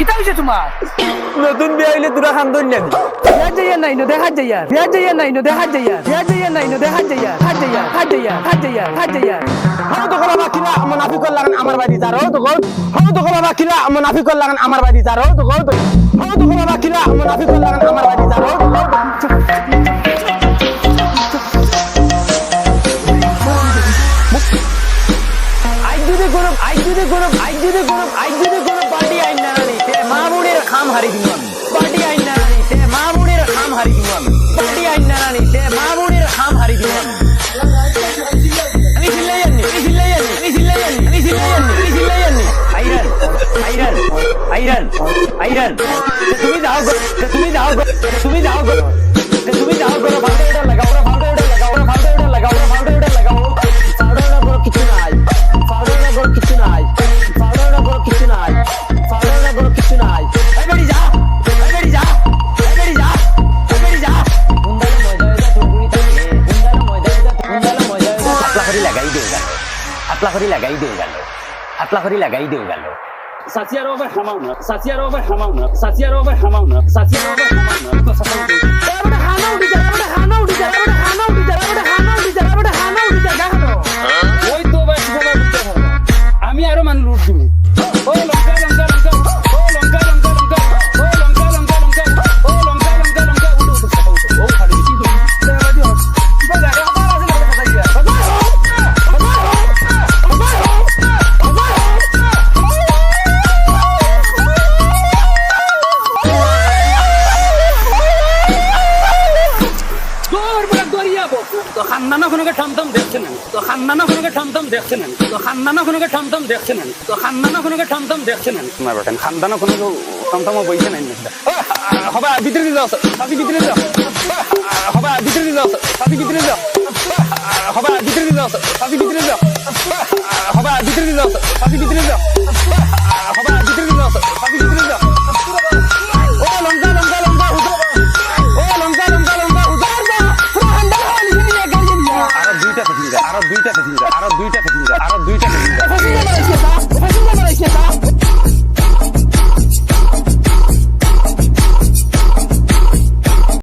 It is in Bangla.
কিতা হইছে তোমার নতুন বিয়ে হইলে তোরা খান্দন না দি বিয়া যাইয়া নাই নো দেখা যাইয়া বিয়া যাইয়া নাই নো দেখা যাইয়া বিয়া যাইয়া নাই নো দেখা যাইয়া হাত যাইয়া হাত যাইয়া হাত যাইয়া হাত যাইয়া হাও তো কলা বাকিরা মুনাফিকর লাগান আমার বাড়ি যারো তো কল হাও তো কলা বাকিরা মুনাফিকর লাগান আমার বাড়ি যারো তো কল হাও তো কলা বাকিরা মুনাফিকর লাগান আমার বাড়ি যারো তো কল কোনো আজ যদি কোনো আজ যদি কোনো আজ যদি কোনো পার্টি আইন না রানি, তে মা বোনের খাম হারি দিব আমি। পার্টি আইন না রানি, তে মা বোনের খাম হারি দিব আমি। পার্টি আইন না রানি, তে মা বোনের খাম হারি দিব আমি। আমি সিল্লাই জানি আমি সিল্লাই জানি আমি সিল্লাই জানি আমি সিল্লাই জানি আমি সিল্লাই জানি আইরান আইরান আইরান আইরান। তুমি যাও তুমি যাও তুমি যাও হাতলা করে লাগাই দিয়ে গেল। হাতলা করে লাগাই দিয়ে গেল। সাচিয়ার ওভার হামাও না সাচিয়ার ওভার হামাও না সাচিয়ার ওভার হামাও না সাচিয়ার ওভার হামাও না খান্নানা কোনোকে ঠমঠম দেখছে না তো খান্নানা কোনোকে ঠমঠম দেখছে না তো খান্নানা কোনোকে ঠমঠম দেখছে না তো খান্নানা কোনোকে ঠমঠম দেখছে না না বেটা খান্দানা কোনো ঠমঠম বইছে না হবে ভিতরে যাও সাথী ভিতরে যাও। হবে ভিতরে যাও সাথী ভিতরে যাও। হবে ভিতরে যাও সাথী ভিতরে যাও। হবে ভিতরে যাও সাথী ভিতরে যাও। হবে থেকে আরও দুইটা থেকে আরও দুইটা থেকে